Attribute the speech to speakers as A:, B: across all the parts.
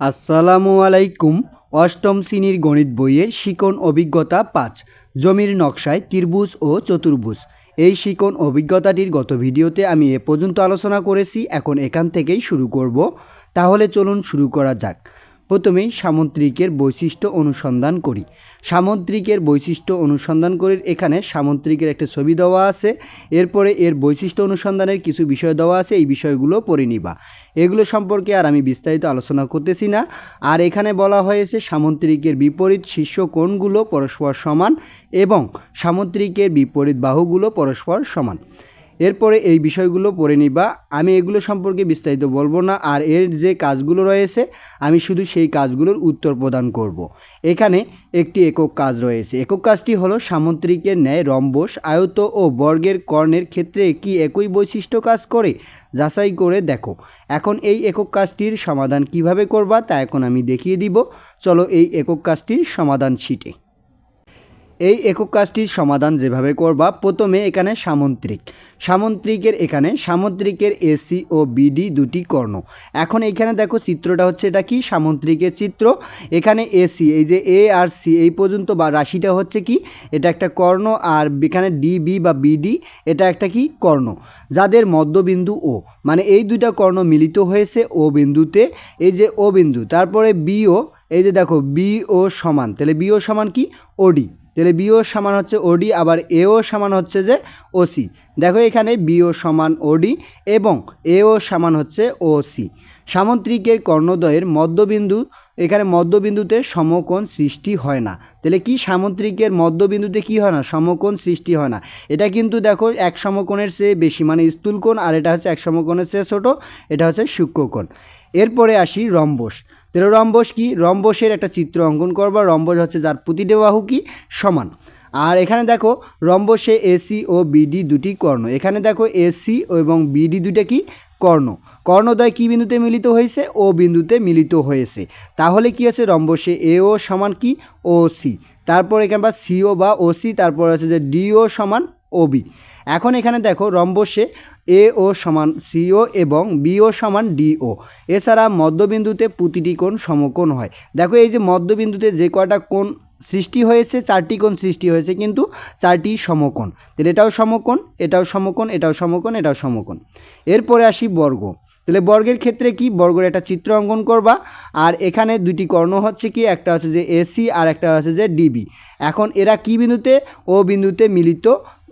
A: আসসালামু আলাইকুম, অষ্টম শ্রেণির গণিত বইয়ের শিকন অভিজ্ঞতা পাঁচ, জমির নকশায় ত্রিভুজ ও চতুর্ভুজ। এই শিকন অভিজ্ঞতাটির গত ভিডিওতে আমি এ পর্যন্ত আলোচনা করেছি, এখন এখান থেকেই শুরু করব। তাহলে চলুন শুরু করা যাক। প্রথমেই সামুদ্রিকের বৈশিষ্ট্য অনুসন্ধান করি। সামুদ্রিকের বৈশিষ্ট্য অনুসন্ধান করে এখানে সামুদ্রিকের একটা ছবি দেওয়া আছে। এরপরে এর বৈশিষ্ট্য অনুসন্ধানের কিছু বিষয় দেওয়া আছে, এই বিষয়গুলো পড়ে নিবা। এগুলো সম্পর্কে আর আমি বিস্তারিত আলোচনা করতেছি না। আর এখানে বলা হয়েছে সামুদ্রিকের বিপরীত শীর্ষ কোণগুলো পরস্পর সমান এবং সামুদ্রিকের বিপরীত বাহুগুলো পরস্পর সমান। এরপরে এই বিষয়গুলো পড়ে নিবা। আমি এগুলো সম্পর্কে বিস্তারিত বলব না, আর এর যে কাজগুলো রয়েছে, আমি শুধু সেই কাজগুলোর উত্তর প্রদান করব। এখানে একটি একক কাজ রয়েছে। একক কাজটি হলো সামুদ্রিকের ন্যায় রম্বস, আয়ত ও বর্গের কর্ণের ক্ষেত্রে কি একই বৈশিষ্ট্য কাজ করে? যাচাই করে দেখো। এখন এই একক কাজটির সমাধান কীভাবে করবা তা এখন আমি দেখিয়ে দিব। চলো এই একক কাজটির সমাধান শিটে এই একক কাজটির সমাধান যেভাবে করবা, প্রথমে এখানে সামন্ত্রিক। সামন্ত্রিকের এখানে সামুদ্রিকের এসি ও বিডি দুটি কর্ণ। এখন এখানে দেখো চিত্রটা হচ্ছে এটা কি? সামুদ্রিকের চিত্র। এখানে এসি এই যে এ আর সি এই পর্যন্ত বা রাশিটা হচ্ছে কি? এটা একটা কর্ণ আর এখানে ডিবি বা বিডি এটা একটা কি? কর্ণ। যাদের মধ্যবিন্দু ও মানে এই দুইটা কর্ণ মিলিত হয়েছে ও বিন্দুতে, এই যে ও বিন্দু, তারপরে বিও এই যে দেখো বিও সমান, তাহলে বিও সমান কি? ওডি তাহলে বিও সমান হচ্ছে ওডি আবার এও সমান হচ্ছে যে ওসি দেখো এখানে বিও সমান ওডি এবং এও সমান হচ্ছে ওসি সামুদ্রিকের কর্ণদ্বয়ের মধ্যবিন্দু, এখানে মধ্যবিন্দুতে সমকোণ সৃষ্টি হয় না। তাহলে কি সামুদ্রিকের মধ্যবিন্দুতে কি হয় না? সমকোণ সৃষ্টি হয় না। এটা কিন্তু দেখো এক সমকোণের চেয়ে বেশি মানে স্থূলকোণ, আর এটা হচ্ছে এক সমকোণের চেয়ে ছোটো, এটা হচ্ছে সূক্ষ্মকোণ। এরপরে আসি রম্বস। তাহলে রম্বস কি? রম্বসের একটা চিত্র অঙ্কন করবা। রম্বস হচ্ছে যার প্রতিটি বাহু কি সমান। আর এখানে দেখো, রম্বসে এসি ও বিডি দুটি কর্ণ। এখানে দেখো এসি এবং বিডি দুটা কি? কর্ণ। কর্ণদ্বয় কি বিন্দুতে মিলিত হয়েছে? ও বিন্দুতে মিলিত হয়েছে। তাহলে কি আছে? রম্বসে এ ও সমান কি? ও সি তারপর এখানে বা সিও বা ও সি তারপর আছে যে ডিও সমান ও বি এখন এখানে দেখো, রম্বসে এ ও সমান সিও এবং বিও সমান ডিও এছাড়া মধ্যবিন্দুতে প্রতিটি কোণ সমকোণ হয়। দেখো এই যে মধ্যবিন্দুতে যে কয়টা কোণ সৃষ্টি হয়েছে, চারটি কোণ সৃষ্টি হয়েছে কিন্তু চারটি সমকোণ। তাহলে এটাও সমকোণ এটাও সমকোণ এটাও সমকোণ এটাও সমকোণ। এরপরে আসি বর্গ। তাহলে বর্গের ক্ষেত্রে কি? বর্গের একটা চিত্র অঙ্কন করবা। আর এখানে দুটি কর্ণ হচ্ছে কি? একটা হচ্ছে যে এসি আর একটা হচ্ছে যে ডিবি এখন এরা কি বিন্দুতে? ও বিন্দুতে মিলিত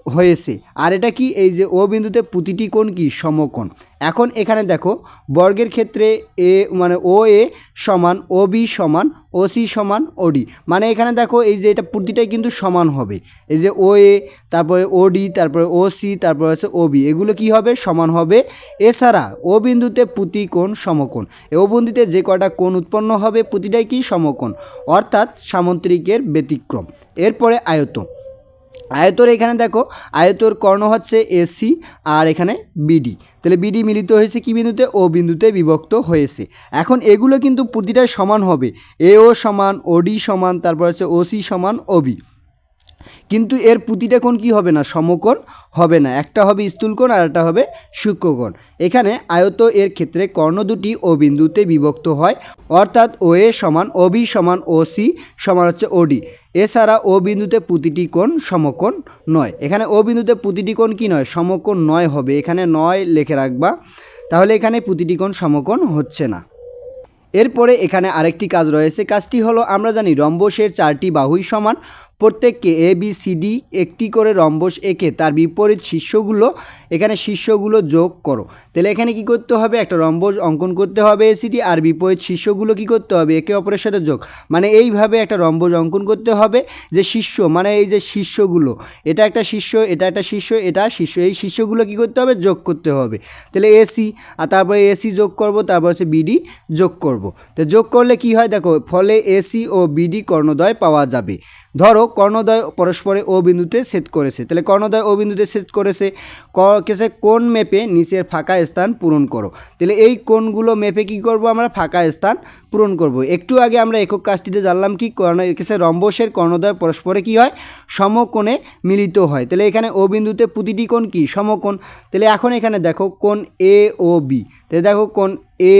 A: হয়েছে। আর এটা কি? এই যে ও বিন্দুতে প্রতিটি কোণ কি? সমকোণ। এখন এখানে দেখো, বর্গের ক্ষেত্রে এ মানে ও এ সমান, ও বি সমান, ও সি সমান, ও ডি। মানে এখানে দেখো, এই যে এটা প্রতিটাই কিন্তু সমান হবে। এই যে ও এ, তারপরে ও ডি, তারপরে ও সি, তারপরে হচ্ছে ও বি। এগুলো কি হবে? সমান হবে। এছাড়া ও বিন্দুতে প্রতি কোণ সমকোণ। এ ও বিন্দুতে যে কটা কোণ উৎপন্ন হবে, প্রতিটাই কি সমকোণ? অর্থাৎ সামন্ত্রিকের ব্যতিক্রম। এরপরে আয়ত আয়তর এখানে দেখো, আয়তর কর্ণ হচ্ছে এসি আর এখানে বিডি তাহলে বিডি মিলিত হয়েছে কি বিন্দুতে? ও বিন্দুতে বিভক্ত হয়েছে। এখন এগুলো কিন্তু প্রতিটাই সমান হবে। এ ও সমান ওডি সমান, তারপর হচ্ছে ওসি সমান ওবি কিন্তু এর প্রতিটা কোণ কি হবে না? সমকোণ হবে না। একটা হবে স্থূলকোণ আর একটা হবে সূক্ষ্মকোণ। এখানে আয়ত এর ক্ষেত্রে কর্ণ দুটি ও বিন্দুতে বিভক্ত হয়। অর্থাৎ ও এ সমান ও বি সমান ও সি সমান হচ্ছে ওডি এছাড়া ও বিন্দুতে প্রতিটি কোণ সমকোণ নয়। এখানে ও বিন্দুতে প্রতিটি কোণ কি নয়? সমকোণ নয় হবে। এখানে নয় লিখে রাখবা। তাহলে এখানে প্রতিটি কোণ সমকোণ হচ্ছে না। এরপরে এখানে আরেকটি কাজ রয়েছে। কাজটি হলো আমরা জানি রম্বসের চারটি বাহুই সমান। প্রত্যেককে এ বি সি ডি একটি করে রম্বস এঁকে তার বিপরীত শীর্ষগুলো, এখানে শীর্ষগুলো যোগ করো। তাহলে এখানে কি করতে হবে? একটা রম্বস অঙ্কন করতে হবে এসিটি আর বিপরীত শীর্ষগুলো কি করতে হবে? একে অপরের সাথে যোগ। মানে এইভাবে একটা রম্বস অঙ্কন করতে হবে যে শীর্ষ মানে এই যে শীর্ষগুলো, এটা একটা শীর্ষ, এটা একটা শীর্ষ, এটা শীর্ষ, এই শীর্ষগুলো কি করতে হবে? যোগ করতে হবে। তাহলে এসি আর তারপরে এসি যোগ করব, তারপর হচ্ছে বিডি যোগ করব। তো যোগ করলে কি হয়? দেখো, ফলে এসি ও বিডি কর্ণদ্বয় পাওয়া যাবে। ধরো কর্ণদ্বয় পরস্পরে ও বিন্দুতে সেট করেছে। তাহলে কর্ণদ্বয় ও বিন্দুতে সেট করেছে কেসে কোন মেপে নিচের ফাঁকা স্থান পূরণ করো। তাহলে এই কোনগুলো মেপে কি করব আমরা? ফাঁকা স্থান পূরণ করব। একটু আগে আমরা একক কাজটিতে জানলাম কি কর্ণ কেসে রম্বসের কর্ণদ্বয় পরস্পরে কি হয়? সমকোণে মিলিত হয়। তাহলে এখানে ও বিন্দুতে প্রতিটি কোণ কি? সমকোণ। তাহলে এখন এখানে দেখো কোন এ ও বি। তাহলে দেখো কোন এ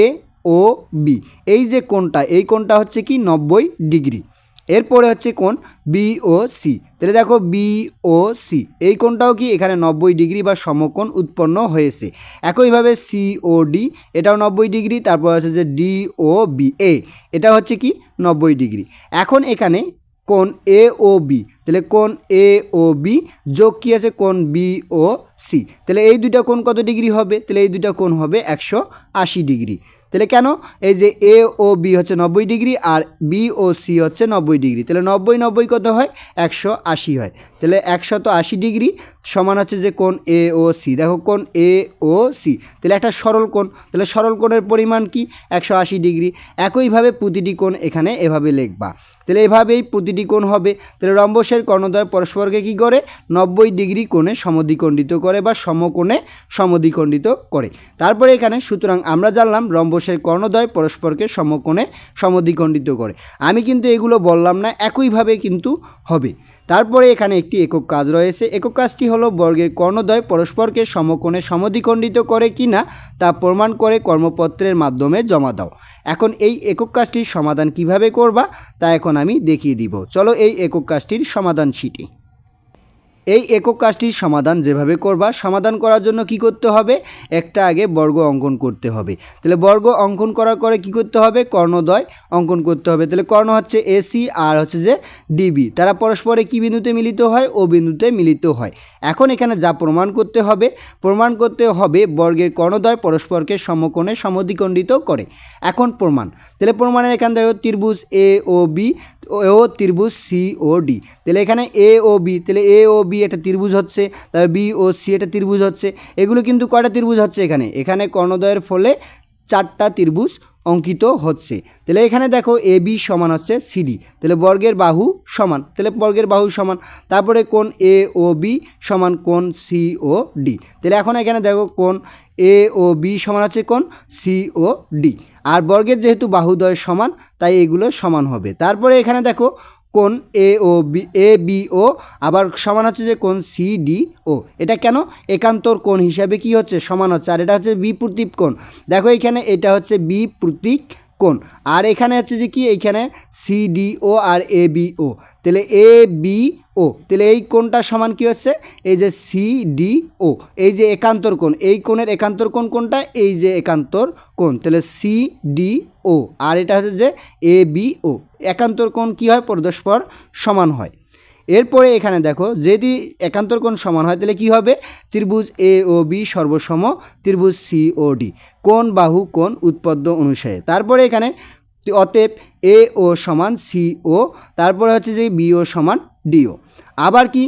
A: ও বি। এই যে কোণটা, এই কোণটা হচ্ছে কি নব্বই ডিগ্রি। এরপরে হচ্ছে কোণ বি ও সি তাহলে দেখো বি ও সি এই কোণটাও কি এখানে নব্বই ডিগ্রি বা সমকোণ উৎপন্ন হয়েছে। একইভাবে সি ও ডি এটাও নব্বই ডিগ্রি, তারপর হচ্ছে যে ডি ও বি এ এটা হচ্ছে কি নব্বই ডিগ্রি। এখন এখানে কোন এ ও বি তাহলে কোন এ ও বি যোগ কি আছে? কোন বি ও সি তাহলে এই দুইটা কোণ কত ডিগ্রি হবে? তাহলে এই দুইটা কোণ হবে একশো আশি ডিগ্রি। তাহলে কেন? এই যে এ ও বি হচ্ছে নব্বই ডিগ্রি আর বি ও সি হচ্ছে নব্বই ডিগ্রি। তাহলে নব্বই নব্বই কত হয়? একশো আশি হয়। তাহলে একশত আশি ডিগ্রি সমান হচ্ছে যে কোন এ ও সি দেখো কোন এ ও সি তাহলে একটা সরল কোণ। তাহলে সরল কোণের পরিমাণ কি? একশো আশি ডিগ্রি। একইভাবে প্রতিটি কোণ এখানে এভাবে লিখবা। তাহলে এভাবেই প্রতিটি কোণ হবে। তাহলে রম্বসের কর্ণদ্বয় পরস্পরকে কি করে? নব্বই ডিগ্রি কোণে সমদ্বিখণ্ডিত করে বা সমকোণে সমদ্বিখণ্ডিত করে। তারপরে এখানে সুতরাং আমরা জানলাম রম্বসের কর্ণদ্বয় পরস্পরকে সমকোণে সমদ্বিখণ্ডিত করে। আমি কিন্তু এগুলো বললাম না, একইভাবে কিন্তু হবে। তারপরে এখানে একটি একক কাজ রয়েছে। একক কাজটি হলো বর্গের কর্ণদ্বয় পরস্পরকে সমকোণে সমদ্বিখণ্ডিত করে কি না, তা প্রমাণ করে কর্মপত্রের মাধ্যমে জমা দাও। এখন এই একক কাজটির সমাধান কীভাবে করবা, তা এখন আমি দেখিয়ে দিব। চলো এই একক কাজটির সমাধান শিটি। এই একক কাজটির সমাধান যেভাবে করবা, সমাধান করার জন্য কি করতে হবে? একটা আগে বর্গ অঙ্কন করতে হবে। তাহলে বর্গ অঙ্কন করার পরে কি করতে হবে? কর্ণদ্বয় অঙ্কন করতে হবে। তাহলে কর্ণ হচ্ছে এসি আর হচ্ছে যে ডিবি তারা পরস্পরে কি বিন্দুতে মিলিত হয়? ও বিন্দুতে মিলিত হয়। এখন এখানে যা প্রমাণ করতে হবে, প্রমাণ করতে হবে বর্গের কর্ণদ্বয় পরস্পরকে সমকোণে সমদ্বিখণ্ডিত করে। এখন প্রমাণ। তাহলে প্রমাণের এখান দেখো ত্রিভুজ এ ও বি ও ত্রিভুজ সি ও ডি তাহলে এখানে এ ও বি তাহলে এ ও বি এটা ত্রিভুজ হচ্ছে তাহলে বি ও সি এটা ত্রিভুজ হচ্ছে, এগুলো কিন্তু কয়টা ত্রিভুজ হচ্ছে এখানে? এখানে কর্ণদ্বয়ের ফলে চারটা ত্রিভুজ অঙ্কিত হচ্ছে। তাহলে এখানে দেখো এ বি সমান হচ্ছে সিডি তাহলে বর্গের বাহু সমান, তাহলে বর্গের বাহু সমান, তারপরে কোন এ ও বি সমান কোন সি ও ডি। তাহলে এখন এখানে দেখো কোন এ ও বি সমান হচ্ছে কোন সি ও ডি, আর বর্গের যেহেতু বাহুদ্বয় সমান, তাই এগুলো সমান হবে। তারপরে এখানে দেখো কোন এ ও বি এ বি ও আবার সমান হচ্ছে যে কোন সি ডি ও এটা কেন? একান্তর কোণ হিসাবে কি হচ্ছে? সমান হচ্ছে। আর এটা হচ্ছে বি প্রতীক কোণ। দেখো এখানে এটা হচ্ছে বি প্রতীক কোণ আর এখানে হচ্ছে যে কি? এইখানে সিডিও আর এ বি ও তাহলে এ বি ও তাহলে এই কোনটা সমান কি হচ্ছে? এই যে সি ডি ও এই যে একান্তর কোণ। এই কোণের একান্তর কোন কোনটা? এই যে একান্তর কোণ। তাহলে সি ডি ও আর এটা হচ্ছে যে এ বি ও একান্তর কোণ কী হয়? পরস্পর সমান হয়। এরপরে এখানে দেখো, যদি একান্তর কোণ সমান হয়, তাহলে কি হবে? ত্রিভুজ এ ও বি সর্বসম, ত্রিভুজ সি ও ডি কোন বাহু কোন উৎপদ্য অনুসারে। তারপরে এখানে অতএব এ ও সমান সি ও, তারপরে হচ্ছে যে বি ও সমান ডিও আবার কি?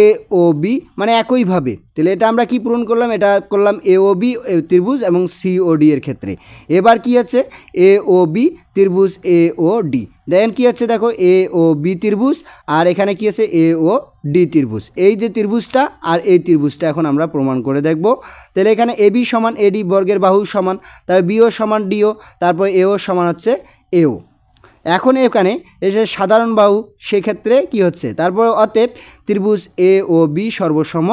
A: এ ও বি মানে একইভাবে তাহলে এটা আমরা কি পূরণ করলাম? এটা করলাম এ ও বি ত্রিভুজ এবং সি ও ডি এর ক্ষেত্রে। এবার কি আছে? এ ও বি ত্রিভুজ এ ও ডি দেন কি আছে দেখো? এ ও বি ত্রিভুজ আর এখানে কি আছে? এ ও ডি ত্রিভুজ। এই যে ত্রিভুজটা আর এই ত্রিভুজটা এখন আমরা প্রমাণ করে দেখব। তাহলে এখানে এ বি সমান এডি বর্গের বাহু সমান তার বিও সমান ডিও তারপর এও সমান হচ্ছে এও এখন এখানে এসে সাধারণ বাহু, সেক্ষেত্রে কি হচ্ছে? তারপর অতএব ত্রিভুজ এ ও বি সর্বসম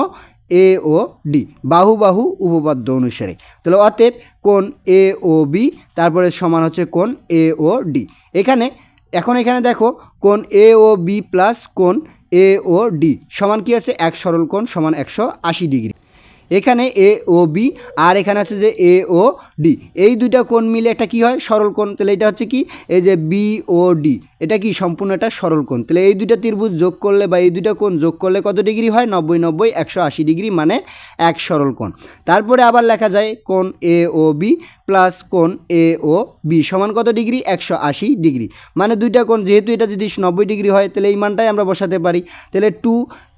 A: এ ও ডি বাহু বাহু উপপাদ্য অনুসারে। তাহলে অতএব কোন এ ও বি তারপরে সমান হচ্ছে কোন এ ও ডি এখানে, এখন এখানে দেখো কোন এ ও বি প্লাস কোন এ ও ডি সমান কি আছে? এক সরল কোণ সমান একশো আশি ডিগ্রি। এখানে এ ও বি আর এখানে আছে যে এ ও ডি এই দুইটা কোণ মিলে একটা কি হয়? সরল কোণ। তাহলে এটা হচ্ছে কি? এই যে বি ও ডি এটা কি সম্পূর্ণ একটা সরল কোণ। তাহলে এই দুইটা ত্রিভুজ যোগ করলে বা এই দুইটা কোণ যোগ করলে কত ডিগ্রি হয়? নব্বই নব্বই, একশো আশি ডিগ্রি মানে এক সরল কোণ। তারপরে আবার লেখা যায় কোণ এ ও বি প্লাস কোণ এ ও বি সমান কত ডিগ্রি? একশো আশি ডিগ্রি। মানে দুইটা কোণ, যেহেতু এটা যদি নব্বই ডিগ্রি হয়, তাহলে এই মানটাই আমরা বসাতে পারি। তাহলে টু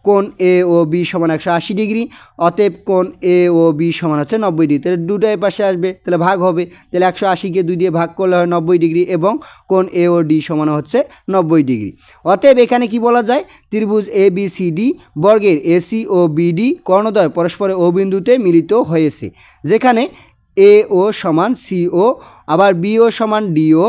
A: কোণ এ ও বি সমান একশো আশি ডিগ্রি, অতএব কোণ এ ও বি সমান হচ্ছে নব্বই ডিগ্রি। তাহলে দুটোই পাশে আসবে, তাহলে ভাগ হবে। তাহলে একশো আশিকে দুই দিয়ে ভাগ করলে হয় নব্বই ডিগ্রি এবং কোণ এ ও ডি সমান হচ্ছে নব্বই ডিগ্রি। অতএব এখানে কি বলা যায়? ত্রিভুজ এ, বি, সি, ডি বর্গের এসি ও বিডি কর্ণদ্বয় পরস্পরে ও বিন্দুতে মিলিত হয়েছে। যেখানে এ ও সমান সি ও, আবার বি ও সমান ডিও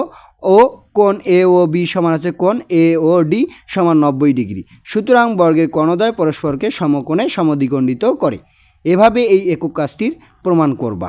A: ও কোণ এ ও বি সমান হচ্ছে কোণ এ ও ডি সমান নব্বই ডিগ্রি। সুতরাং বর্গের কর্ণদ্বয় পরস্পরকে সমকোণে সমদ্বিখণ্ডিত করে। এভাবে এই একক কাজটির প্রমাণ করবা।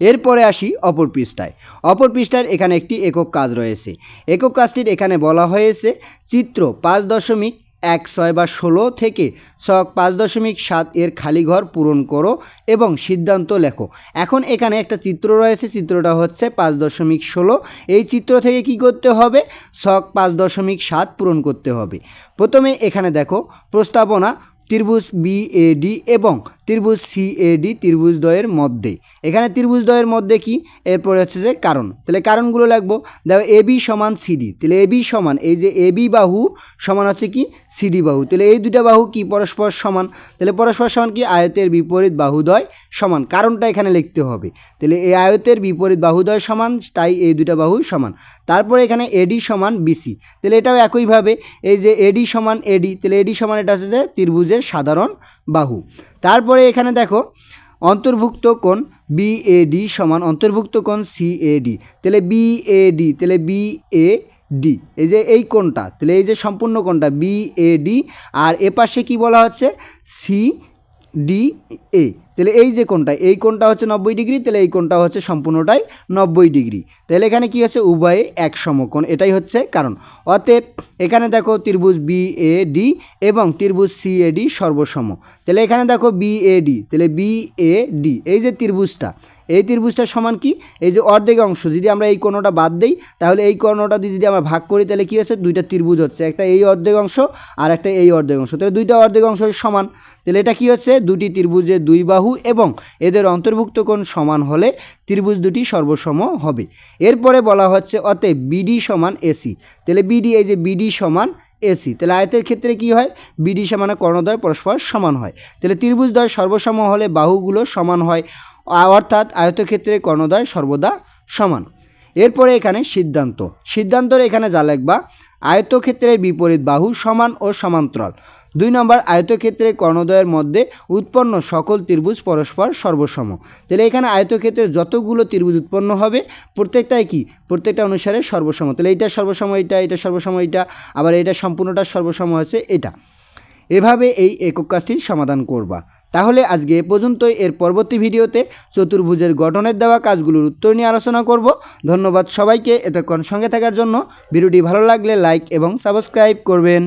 A: এরপরে আসি অপর পৃষ্ঠায়। অপর পৃষ্ঠায় এখানে একটি একক কাজ রয়েছে। একক কাজটির এখানে বলা হয়েছে, চিত্র পাঁচ দশমিক এক, ছয় বা ষোলো থেকে ছক পাঁচ দশমিক সাত এর খালি ঘর পূরণ করো এবং সিদ্ধান্ত লেখো। এখন এখানে একটা চিত্র রয়েছে, চিত্রটা হচ্ছে পাঁচ দশমিক ষোলো। এই চিত্র থেকে কি করতে হবে? ছক পাঁচ দশমিক সাত পূরণ করতে হবে। প্রথমে এখানে দেখো, প্রস্তাবনা, ত্রিভুজ বিএডি এবং ত্রিভুজ সি সিএডি ত্রিভুজ দ্বয়ের মধ্যে। এখানে ত্রিভুজ দ্বয়ের মধ্যে কি? এরপরে হচ্ছে যে কারণ। তাহলে কারণগুলো লাগবো। দেখো এবি সমান সিডি তাহলে এবি সমান, এই যে এবি বাহু সমান হচ্ছে কি? সিডি বাহু। তাহলে এই দুটা বাহু কি? পরস্পর সমান। তাহলে পরস্পর সমান কি? আয়তের বিপরীত বাহুদ্বয় সমান। কারণটা এখানে লিখতে হবে। তাহলে এই আয়তের বিপরীত বাহুদ্বয় সমান, তাই এই দুটা বাহু সমান। তারপরে এখানে এডি সমান বিসি তাহলে এটাও একইভাবে, এই যে এডি সমান এডি তাহলে এডি সমান এটা হচ্ছে যে ত্রিভুজের সাধারণ বাহু। তারপরে এখানে দেখো, অন্তর্ভুক্ত কোণ ডি সমান অন্তর্ভুক্ত কোণ ডি তাহলে বি এ ডি তাহলে বি এ ডি এই যে এই কোণটা, তাহলে এই যে সম্পূর্ণ কোণটা ডি আর এপাশে পাশে কি বলা হচ্ছে? সি ডি এ তাহলে এই যে কোনটা এই কোনটা হচ্ছে নব্বই ডিগ্রি, তাহলে এই কোনটা হচ্ছে সম্পূর্ণটাই নব্বই ডিগ্রি। তাহলে এখানে কি হচ্ছে? উভয়ে এক সমকোণ, এটাই হচ্ছে কারণ। অতএব এখানে দেখো ত্রিভুজ বি এ ডি এবং ত্রিভুজ সি এ ডি সর্বসম। তাহলে এখানে দেখো বি এ ডি তাহলে বি এ ডি এই যে ত্রিভুজটা এই ত্রিভুজটা সমান কি? এই যে অর্ধেক অংশ, যদি আমরা এই কোণটা বাদ দিই, তাহলে এই কোণটা দিয়ে যদি আমরা ভাগ করি, তাহলে কি হচ্ছে? দুইটা ত্রিভুজ হচ্ছে, একটা এই অর্ধেক অংশ আর একটা এই অর্ধেক অংশ। তাহলে দুইটা অর্ধেক অংশ সমান, তাহলে এটা কি হচ্ছে? দুটি ত্রিভুজের দুই বাহু এবং এদের অন্তর্ভুক্ত কোণ সমান হলে ত্রিভুজ দুটি সর্বসম হবে। এরপরে বলা হচ্ছে, অতএব বিডি সমান এসি তাহলে বিডি এই যে বিডি সমান এসি তাহলে আয়তের ক্ষেত্রে কি হয়? বিডি সমানে কর্ণদ্বয় পরস্পর সমান হয়। তাহলে ত্রিভুজদ্বয় সর্বসম হলে বাহুগুলো সমান হয় অর্থাৎ আয়তক্ষেত্রে কর্ণদ্বয় সর্বদা সমান। এরপরে এখানে সিদ্ধান্ত। সিদ্ধান্তর এখানে যা লিখবা, আয়তক্ষেত্রের বিপরীত বাহু সমান ও সমান্তরাল। দুই নম্বর আয়তক্ষেত্রে কর্ণদ্বয়ের মধ্যে উৎপন্ন সকল ত্রিভুজ পরস্পর সর্বসম। তাহলে এখানে আয়তক্ষেত্রে যতগুলো ত্রিভুজ উৎপন্ন হবে, প্রত্যেকটাই কি? প্রত্যেকটা অনুসারে সর্বসম। তাহলে এটা সর্বসম এটা এটা সর্বসম এটা আবার এটা সম্পূর্ণটা সর্বসম হচ্ছে এটা। এভাবে এই একক কাজটির সমাধান করবা। তাহলে আজকে এ পর্যন্তই। এর পরবর্তী ভিডিওতে চতুর্ভুজের গঠনের দেওয়া কাজগুলোর উত্তর নিয়ে আলোচনা করব। ধন্যবাদ সবাইকে এতক্ষণ সঙ্গে থাকার জন্য। ভিডিওটি ভালো লাগলে লাইক এবং সাবস্ক্রাইব করবেন।